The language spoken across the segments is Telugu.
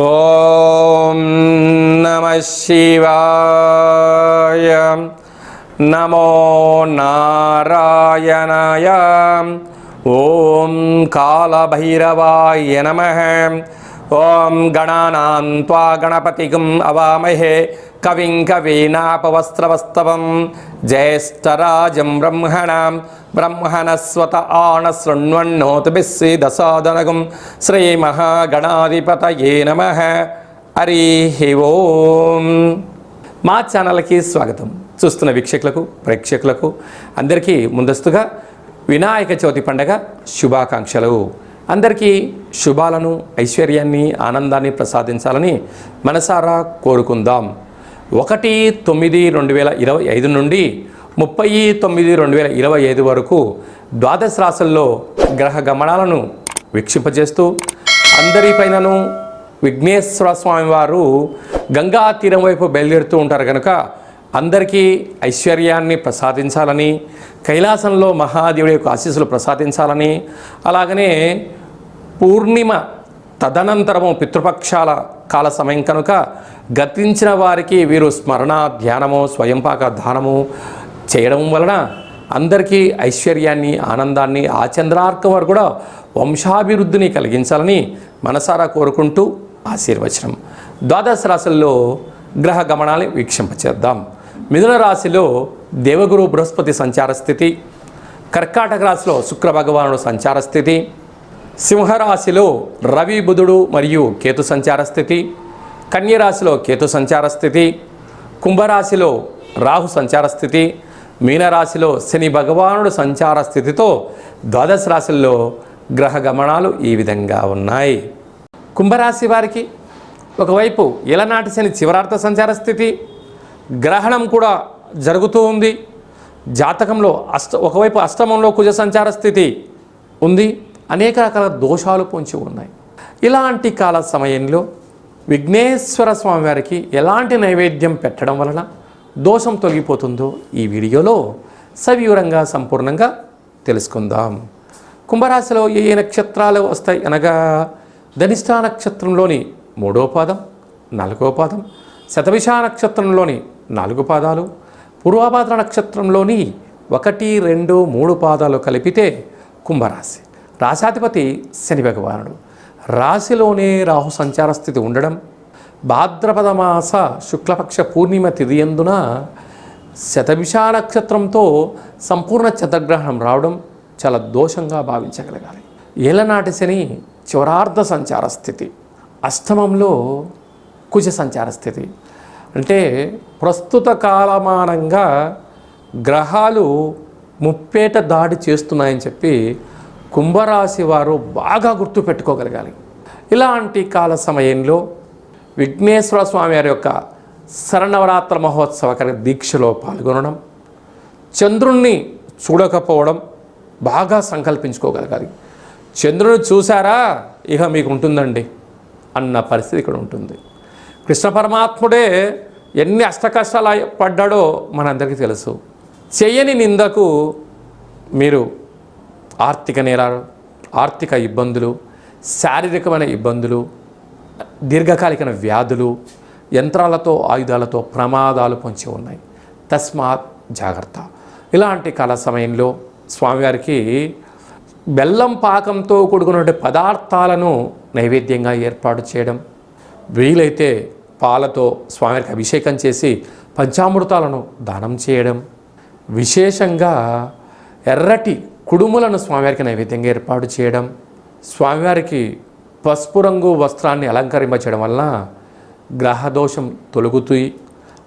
ఓం నమ శివాయ నమో నారాయణాయ ఓం కాళభైరవాయ నమ ఓం గణానాం త్వా గణపతిగం అవామహే. కవిం కవీనాపవస్త్రవస్తవం. జ్యేష్టరాజం బ్రహ్మణాం. బ్రహ్మణస్వత ఆన శృణ్వన్నోతిభిస్సీదసాదనగం శ్రీమహాగణాధిపతయే నమ. హరి ఓం. మా ఛానల్కి స్వాగతం. చూస్తున్న వీక్షకులకు ప్రేక్షకులకు అందరికీ ముందస్తుగా వినాయక చవితి పండగ శుభాకాంక్షలు. అందరికీ శుభాలను ఐశ్వర్యాన్ని ఆనందాన్ని ప్రసాదించాలని మనసారా కోరుకుందాం. ఒకటి తొమ్మిది రెండు వేల ఇరవై ఐదు నుండి ముప్పై తొమ్మిది రెండు వేల ఇరవై ఐదు వరకు ద్వాదశ రాశుల్లో గ్రహ గమనాలను వీక్షింపజేస్తూ అందరిపైనను విఘ్నేశ్వర స్వామి వారు గంగా తీరం వైపు బయలుదేరుతూ ఉంటారు కనుక అందరికీ ఐశ్వర్యాన్ని ప్రసాదించాలని కైలాసంలో మహాదేవుడి యొక్క ఆశీస్సులు ప్రసాదించాలని అలాగనే పూర్ణిమ తదనంతరము పితృపక్షాల కాల సమయం కనుక గతించిన వారికి వీరు స్మరణ ధ్యానము స్వయంపాక దానము చేయడం వలన అందరికీ ఐశ్వర్యాన్ని ఆనందాన్ని ఆ చంద్రార్కం వారు కూడా వంశాభివృద్ధిని కలిగించాలని మనసారా కోరుకుంటూ ఆశీర్వచనం. ద్వాదశ రాశుల్లో గ్రహ గమనాన్ని వీక్షింపచేద్దాం. మిథున రాశిలో దేవగురు బృహస్పతి సంచార స్థితి కర్కాటక రాశిలో శుక్ర భగవానుడు సంచార స్థితి సింహరాశిలో రవి బుధుడు మరియు కేతు సంచార స్థితి కన్యరాశిలో కేతు సంచార స్థితి కుంభరాశిలో రాహు సంచార స్థితి మీనరాశిలో శని భగవానుడు సంచార స్థితితో ద్వాదశ రాశుల్లో గ్రహ గమనాలు ఈ విధంగా ఉన్నాయి. కుంభరాశి వారికి ఒకవైపు ఇలనాటి శని చివరార్థ సంచార స్థితి గ్రహణం కూడా జరుగుతూ ఉంది. జాతకంలో అష్ట ఒకవైపు అష్టమంలో కుజ సంచార స్థితి ఉంది. అనేక రకాల దోషాలు పొంచి ఉన్నాయి. ఇలాంటి కాల సమయంలో విఘ్నేశ్వర స్వామి వారికి ఎలాంటి నైవేద్యం పెట్టడం వలన దోషం తొలగిపోతుందో ఈ వీడియోలో సవివరంగా సంపూర్ణంగా తెలుసుకుందాం. కుంభరాశిలో ఏ ఏ నక్షత్రాలు వస్తాయి అనగా ధనిష్టా నక్షత్రంలోని మూడో పాదం నాలుగో పాదం శతభిషా నక్షత్రంలోని నాలుగు పాదాలు పూర్వభాద్ర నక్షత్రంలోని ఒకటి రెండు మూడు పాదాలు కలిపితే కుంభరాశి. రాశాధిపతి శని భగవానుడు. రాశిలోనే రాహు సంచార స్థితి ఉండడం భాద్రపద మాస శుక్లపక్ష పూర్ణిమ తిథియందున శతభిష నక్షత్రంతో సంపూర్ణ చంద్రగ్రహణం రావడం చాలా దోషంగా భావించగలగాలి. ఏలనాటి శని చివరార్ధ సంచార స్థితి అష్టమంలో కుజ సంచార స్థితి. అంటే ప్రస్తుత కాలమానంగా గ్రహాలు ముప్పేట దాడి చేస్తున్నాయని చెప్పి కుంభరాశి వారు బాగా గుర్తుపెట్టుకోగలగాలి ఇలాంటి కాల సమయంలో విఘ్నేశ్వర స్వామి వారి యొక్క శరణవరాత్ర మహోత్సవ దీక్షలో పాల్గొనడం చంద్రుణ్ణి చూడకపోవడం బాగా సంకల్పించుకోగలగాలి. చంద్రుని చూసారా ఇక మీకు ఉంటుందండి అన్న పరిస్థితి ఇక్కడ ఉంటుంది. కృష్ణ పరమాత్ముడే ఎన్ని అష్టకష్టాలు పడ్డాడో మనందరికీ తెలుసు. చేయని నిందకు మీరు ఆర్థిక నేరాలు ఆర్థిక ఇబ్బందులు శారీరకమైన ఇబ్బందులు దీర్ఘకాలికమైన వ్యాధులు యంత్రాలతో ఆయుధాలతో ప్రమాదాలు పొంచి ఉన్నాయి. తస్మాత్ జాగ్రత్త. ఇలాంటి కాల సమయంలో స్వామివారికి బెల్లం పాకంతో కూడుకున్న పదార్థాలను నైవేద్యంగా ఏర్పాటు చేయడం వీలైతే పాలతో స్వామివారికి అభిషేకం చేసి పంచామృతాలను దానం చేయడం విశేషంగా ఎర్రటి కుడుములను స్వామివారికి నైవేద్యంగా ఏర్పాటు చేయడం స్వామివారికి పసుపు రంగు వస్త్రాన్ని అలంకరింపచేయడం వలన గ్రహదోషం తొలగుతూ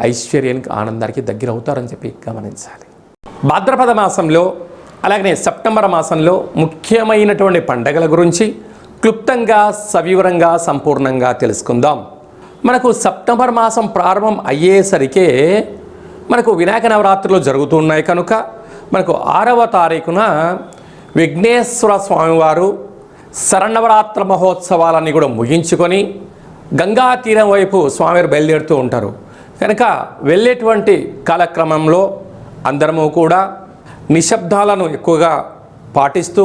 ఐశ్వర్యానికి ఆనందానికి దగ్గర అవుతారని చెప్పి గమనించాలి. భాద్రపద మాసంలో అలాగనే సెప్టెంబర్ మాసంలో ముఖ్యమైనటువంటి పండగల గురించి క్లుప్తంగా సవివరంగా సంపూర్ణంగా తెలుసుకుందాం. మనకు సెప్టెంబర్ మాసం ప్రారంభం అయ్యేసరికే మనకు వినాయక నవరాత్రులు జరుగుతున్నాయి కనుక మనకు ఆరవ తారీఖున విఘ్నేశ్వర స్వామివారు శరణవరాత్ర మహోత్సవాలన్నీ కూడా ముగించుకొని గంగా తీరం వైపు స్వామివారు బయలుదేరుతూ ఉంటారు. కనుక వెళ్ళేటువంటి కాలక్రమంలో అందరము కూడా నిశ్శబ్దాలను ఎక్కువగా పాటిస్తూ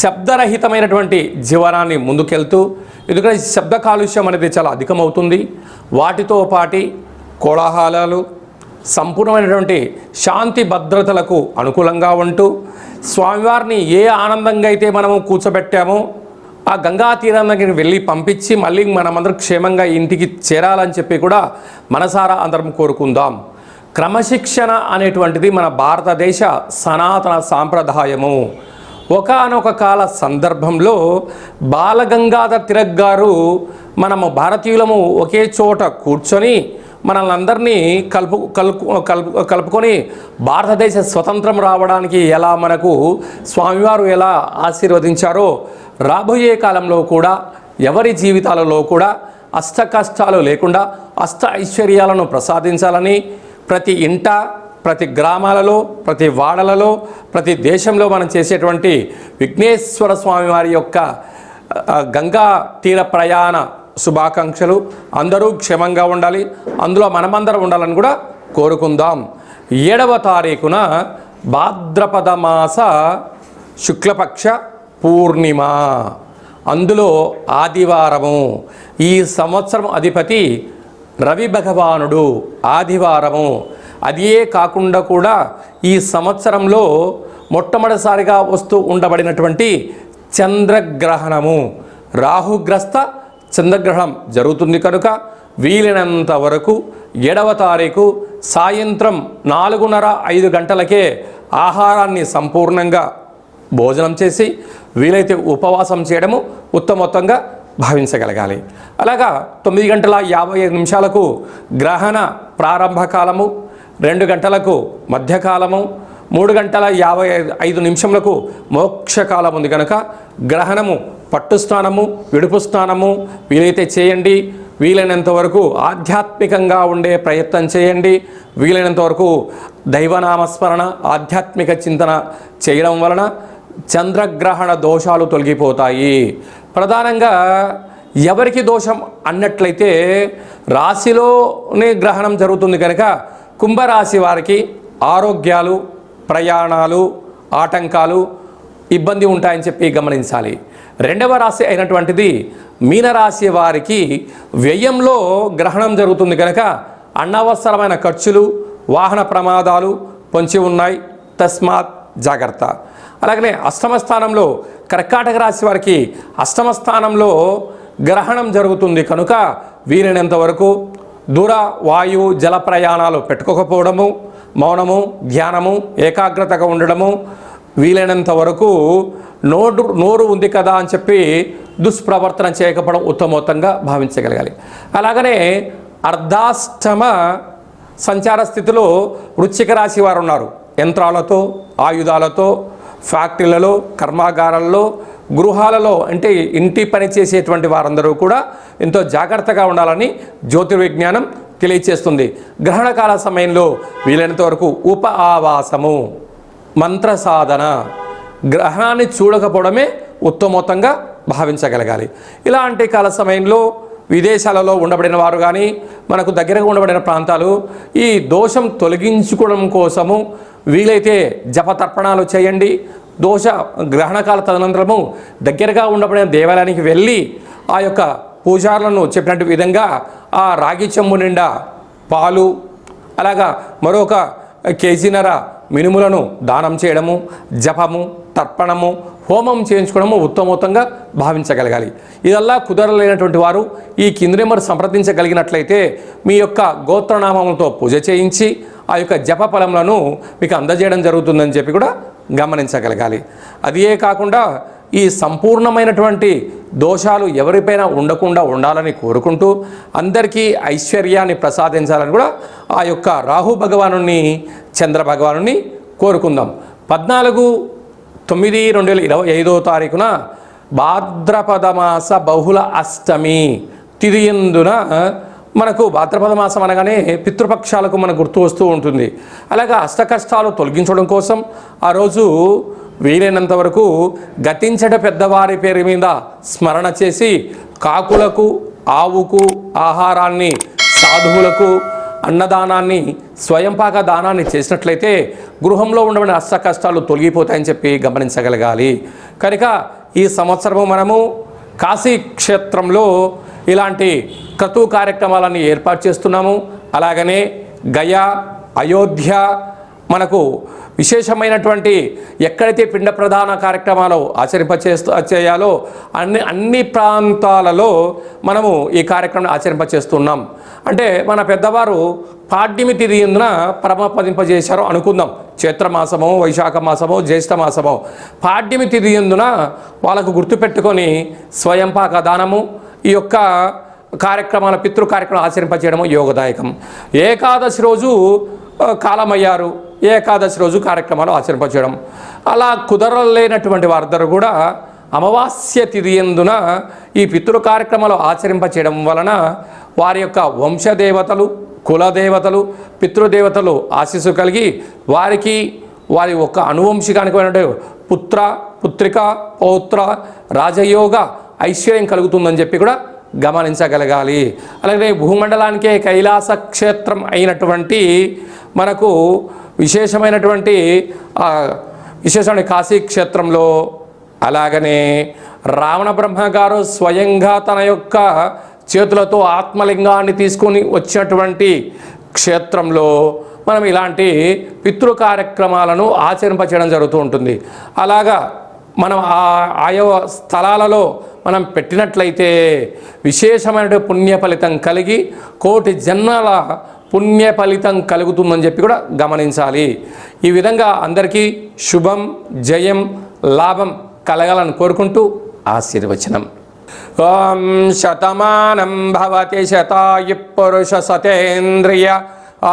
శబ్దరహితమైనటువంటి జీవనాన్ని ముందుకెళ్తూ ఎందుకంటే శబ్ద కాలుష్యం అనేది చాలా అధికమవుతుంది. వాటితో పాటి కోలాహలాలు సంపూర్ణమైనటువంటి శాంతి భద్రతలకు అనుకూలంగా ఉంటూ స్వామివారిని ఏ ఆనందంగా అయితే మనము కూర్చోబెట్టామో ఆ గంగా తీరం దగ్గరికి వెళ్ళి పంపించి మళ్ళీ మనమందరం క్షేమంగా ఇంటికి చేరాలని చెప్పి కూడా మనసారా అందరం కోరుకుందాం. క్రమశిక్షణ అనేటువంటిది మన భారతదేశ సనాతన సాంప్రదాయము. ఒకానొక కాల సందర్భంలో బాలగంగాధర్ తిలక్ గారు మనము భారతీయులము ఒకే చోట కూర్చొని మనల్ని అందరినీ కలుపు కలుపు కలుపు కలుపుకొని భారతదేశ స్వతంత్రం రావడానికి ఎలా మనకు స్వామివారు ఎలా ఆశీర్వదించారో రాబోయే కాలంలో కూడా ఎవరి జీవితాలలో కూడా అష్ట కష్టాలు లేకుండా అష్ట ఐశ్వర్యాలను ప్రసాదించాలని ప్రతి ఇంట ప్రతి గ్రామాలలో ప్రతి వాడలలో ప్రతి దేశంలో మనం చేసేటువంటి విఘ్నేశ్వర స్వామి వారి యొక్క గంగా తీర ప్రయాణ శుభాకాంక్షలు. అందరూ క్షేమంగా ఉండాలి. అందులో మనమందరం ఉండాలని కూడా కోరుకుందాం. ఏడవ తారీఖున భాద్రపద మాస శుక్లపక్ష పూర్ణిమ. అందులో ఆదివారము. ఈ సంవత్సరం అధిపతి రవి భగవానుడు ఆదివారము. అదే కాకుండా కూడా ఈ సంవత్సరంలో మొట్టమొదటిసారిగా వస్తూ ఉండబడినటువంటి చంద్రగ్రహణము. రాహుగ్రస్త చంద్రగ్రహణం జరుగుతుంది కనుక వీలైనంత వరకు ఏడవ తారీఖు సాయంత్రం నాలుగున్నర ఐదు గంటలకే ఆహారాన్ని సంపూర్ణంగా భోజనం చేసి వీలైతే ఉపవాసం చేయడము ఉత్తమోత్తంగా భావించగలగాలి. అలాగా తొమ్మిది గంటల యాభై ఐదు నిమిషాలకు గ్రహణ ప్రారంభ కాలము రెండు గంటలకు మధ్యకాలము మూడు గంటల యాభై ఐదు ఐదు నిమిషములకు మోక్షకాలం ఉంది కనుక గ్రహణము పట్టు స్నానము విడుపు స్నానము వీలైతే చేయండి. వీలైనంత వరకు ఆధ్యాత్మికంగా ఉండే ప్రయత్నం చేయండి. వీలైనంత వరకు దైవనామస్మరణ ఆధ్యాత్మిక చింతన చేయడం వలన చంద్రగ్రహణ దోషాలు తొలగిపోతాయి. ప్రధానంగా ఎవరికి దోషం అన్నట్లయితే రాశిలోనే గ్రహణం జరుగుతుంది కనుక కుంభరాశి వారికి ఆరోగ్యాలు ప్రయాణాలు ఆటంకాలు ఇబ్బంది ఉంటాయని చెప్పి గమనించాలి. రెండవ రాశి అయినటువంటిది మీనరాశి వారికి వ్యయంలో గ్రహణం జరుగుతుంది కనుక అనవసరమైన ఖర్చులు వాహన ప్రమాదాలు పొంచి ఉన్నాయి. తస్మాత్ జాగ్రత్త. అలాగనే అష్టమ స్థానంలో కర్కాటక రాశి వారికి అష్టమ స్థానంలో గ్రహణం జరుగుతుంది కనుక వీలైనంతవరకు దూర వాయు జల ప్రయాణాలు పెట్టుకోకపోవడము మౌనము ధ్యానము ఏకాగ్రతగా ఉండడము వీలైనంత వరకు నోరు నోరు ఉంది కదా అని చెప్పి దుష్ప్రవర్తన చేయకపోవడం ఉత్తమోత్తంగా భావించగలగాలి. అలాగనే అర్ధాష్టమ సంచార స్థితిలో వృశ్చిక రాశి వారు ఉన్నారు యంత్రాలతో ఆయుధాలతో ఫ్యాక్టరీలలో కర్మాగారాల్లో గృహాలలో అంటే ఇంటి పని చేసేటువంటి వారందరూ కూడా ఎంతో జాగ్రత్తగా ఉండాలని జ్యోతిర్విజ్ఞానం తెలియచేస్తుంది. గ్రహణకాల సమయంలో వీలైనంత వరకు ఉప ఆవాసము. మంత్ర సాధన గ్రహణాన్ని చూడకపోవడమే ఉత్తమోత్తంగా భావించగలగాలి. ఇలాంటి కాల సమయంలో విదేశాలలో ఉండబడిన వారు కానీ మనకు దగ్గరగా ఉండబడిన ప్రాంతాలు ఈ దోషం తొలగించుకోవడం కోసము వీలైతే జపతర్పణాలు చేయండి. దోష గ్రహణకాల తదనంతరము దగ్గరగా ఉండబడిన దేవాలయానికి వెళ్ళి ఆ యొక్క పూజారులను చెప్పినట్టు విధంగా ఆ రాగి చెంబు నిండా పాలు అలాగా మరొక కేజీనర మినుములను దానం చేయడము జపము తర్పణము హోమం చేయించుకోవడము ఉత్తమోత్తంగా భావించగలగాలి. ఇదల్లా కుదరలేనటువంటి వారు ఈ కింది నెంబర్ సంప్రదించగలిగినట్లయితే మీ యొక్క గోత్రనామములతో పూజ చేయించి ఆ యొక్క జప ఫలములను మీకు అందజేయడం జరుగుతుందని చెప్పి కూడా గమనించగలగాలి. అదే కాకుండా ఈ సంపూర్ణమైనటువంటి దోషాలు ఎవరిపైన ఉండకుండా ఉండాలని కోరుకుంటూ అందరికీ ఐశ్వర్యాన్ని ప్రసాదించాలని కూడా ఆ యొక్క రాహు భగవాను చంద్ర భగవాను కోరుకుందాం. పద్నాలుగు తొమ్మిది రెండు వేల ఇరవై ఐదో తారీఖున భాద్రపద మాస బహుళ అష్టమి తిరియందున మనకు భాద్రపద మాసం అనగానే పితృపక్షాలకు మనకు గుర్తు వస్తూ ఉంటుంది. అలాగే అష్టకష్టాలు తొలగించడం కోసం ఆ రోజు వీలైనంత వరకు గతించట పెద్దవారి పేరు మీద స్మరణ చేసి కాకులకు ఆవుకు ఆహారాన్ని సాధువులకు అన్నదానాన్ని స్వయంపాక దానాన్ని చేసినట్లయితే గృహంలో ఉండవని అష్ట కష్టాలు తొలగిపోతాయని చెప్పి గమనించగలగాలి. కనుక ఈ సంవత్సరము మనము కాశీ క్షేత్రంలో ఇలాంటి క్రతు కార్యక్రమాలని ఏర్పాటు చేస్తున్నాము. అలాగనే గయా అయోధ్య మనకు విశేషమైనటువంటి ఎక్కడైతే పిండ ప్రధాన కార్యక్రమాలు ఆచరింపచేస్తూ చేయాలో అన్ని అన్ని ప్రాంతాలలో మనము ఈ కార్యక్రమం ఆచరింపచేస్తున్నాం. అంటే మన పెద్దవారు పాడ్యమి తిథి పరమపదింపజేశారు అనుకుందాం. చైత్రమాసమో వైశాఖ మాసమో జ్యేష్ఠ మాసమో. పాడ్యమి తిరిగిందున వాళ్ళకు గుర్తుపెట్టుకొని స్వయంపాక దానము ఈ యొక్క కార్యక్రమాల పితృ కార్యక్రమం ఆచరింపచేయడము యోగదాయకం. ఏకాదశి రోజు కాలమయ్యారు. ఏకాదశి రోజు కార్యక్రమాలు ఆచరింపచేయడం. అలా కుదరలేనటువంటి వారందరూ కూడా అమావాస్య తిథి ఎందున ఈ పితృ కార్యక్రమాలు ఆచరింపచేయడం వలన వారి యొక్క వంశదేవతలు కులదేవతలు పితృదేవతలు ఆశీస్సు కలిగి వారికి వారి యొక్క అనువంశికానికి పుత్ర పుత్రిక పౌత్ర రాజయోగ ఐశ్వర్యం కలుగుతుందని చెప్పి కూడా గమనించగలగాలి. అలాగే భూమండలానికే కైలాస క్షేత్రం అయినటువంటి మనకు విశేషమైనటువంటి విశేషమైన కాశీ క్షేత్రంలో అలాగనే రావణ బ్రహ్మ గారు స్వయంగా తన యొక్క చేతులతో ఆత్మలింగాన్ని తీసుకొని వచ్చినటువంటి క్షేత్రంలో మనం ఇలాంటి పితృ కార్యక్రమాలను ఆచరింపచేయడం జరుగుతూ ఉంటుంది. అలాగా మనం ఆ ఆయా స్థలాలలో మనం పెట్టినట్లయితే విశేషమైన పుణ్య ఫలితం కలిగి కోటి జన్మల పుణ్య ఫలితం కలుగుతుందని చెప్పి కూడా గమనించాలి. ఈ విధంగా అందరికీ శుభం జయం లాభం కలగాలని కోరుకుంటూ ఆశీర్వచనం. ఓం శతమానం భవతి శతాయు పురుష సతేంద్రియ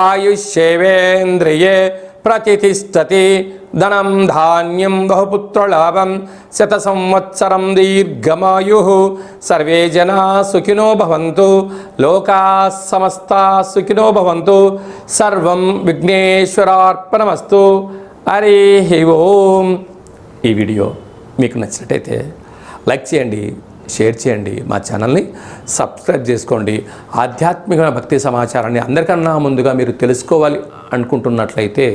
ఆయుష్యేవేంద్రియే ప్రతిష్టతి ధనం ధాన్యం బహుపుత్రలాభం శత సంవత్సరం దీర్ఘమాయు. సర్వే జనా సుఖినో భవంతు లోకా సమస్త సుఖినో భవంతు సర్వం విఘ్నేశ్వరార్పణమస్తు. హరి ఓం. ఈ వీడియో మీకు నచ్చినట్టయితే లైక్ చేయండి షేర్ చేయండి మా ఛానల్ని సబ్స్క్రైబ్ చేసుకోండి. ఆధ్యాత్మిక భక్తి సమాచారాన్ని అందరికన్నా ముందుగా మీరు తెలుసుకోవాలి అనుకుంటున్నట్లయితే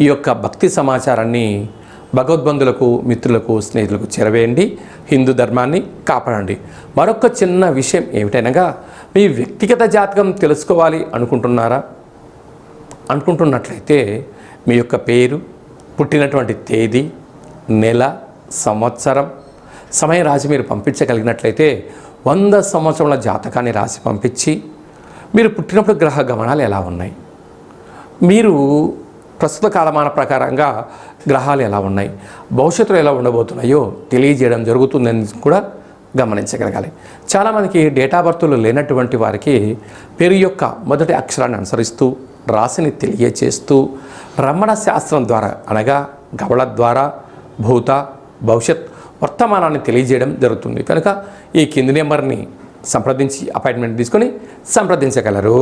ఈ యొక్క భక్తి సమాచారాన్ని భగవద్బంధులకు మిత్రులకు స్నేహితులకు చేరవేయండి. హిందూ ధర్మాన్ని కాపాడండి. మరొక చిన్న విషయం ఏమిటనగా మీ వ్యక్తిగత జాతకం తెలుసుకోవాలి అనుకుంటున్నారా? అనుకుంటున్నట్లయితే మీ యొక్క పేరు పుట్టినటువంటి తేదీ నెల సంవత్సరం సమయం రాసి మీరు పంపించగలిగినట్లయితే వంద సంవత్సరాల జాతకాన్ని రాసి పంపించి మీరు పుట్టినప్పుడు గ్రహ గమనాలు ఎలా ఉన్నాయి? మీరు ప్రస్తుత కాలమాన ప్రకారంగా గ్రహాలు ఎలా ఉన్నాయి? భవిష్యత్తులో ఎలా ఉండబోతున్నాయో తెలియజేయడం జరుగుతుందని కూడా గమనించగలగాలి. చాలామందికి డేటా బర్త్లు లేనటువంటి వారికి పేరు యొక్క మొదటి అక్షరాన్ని అనుసరిస్తూ రాశిని తెలియచేస్తూ రమణ శాస్త్రం ద్వారా అనగా గవళ ద్వారా భూత భవిష్యత్ వర్తమానాన్ని తెలియజేయడం జరుగుతుంది. కనుక ఈ కింది నెంబర్ని సంప్రదించి అపాయింట్మెంట్ తీసుకొని సంప్రదించగలరు.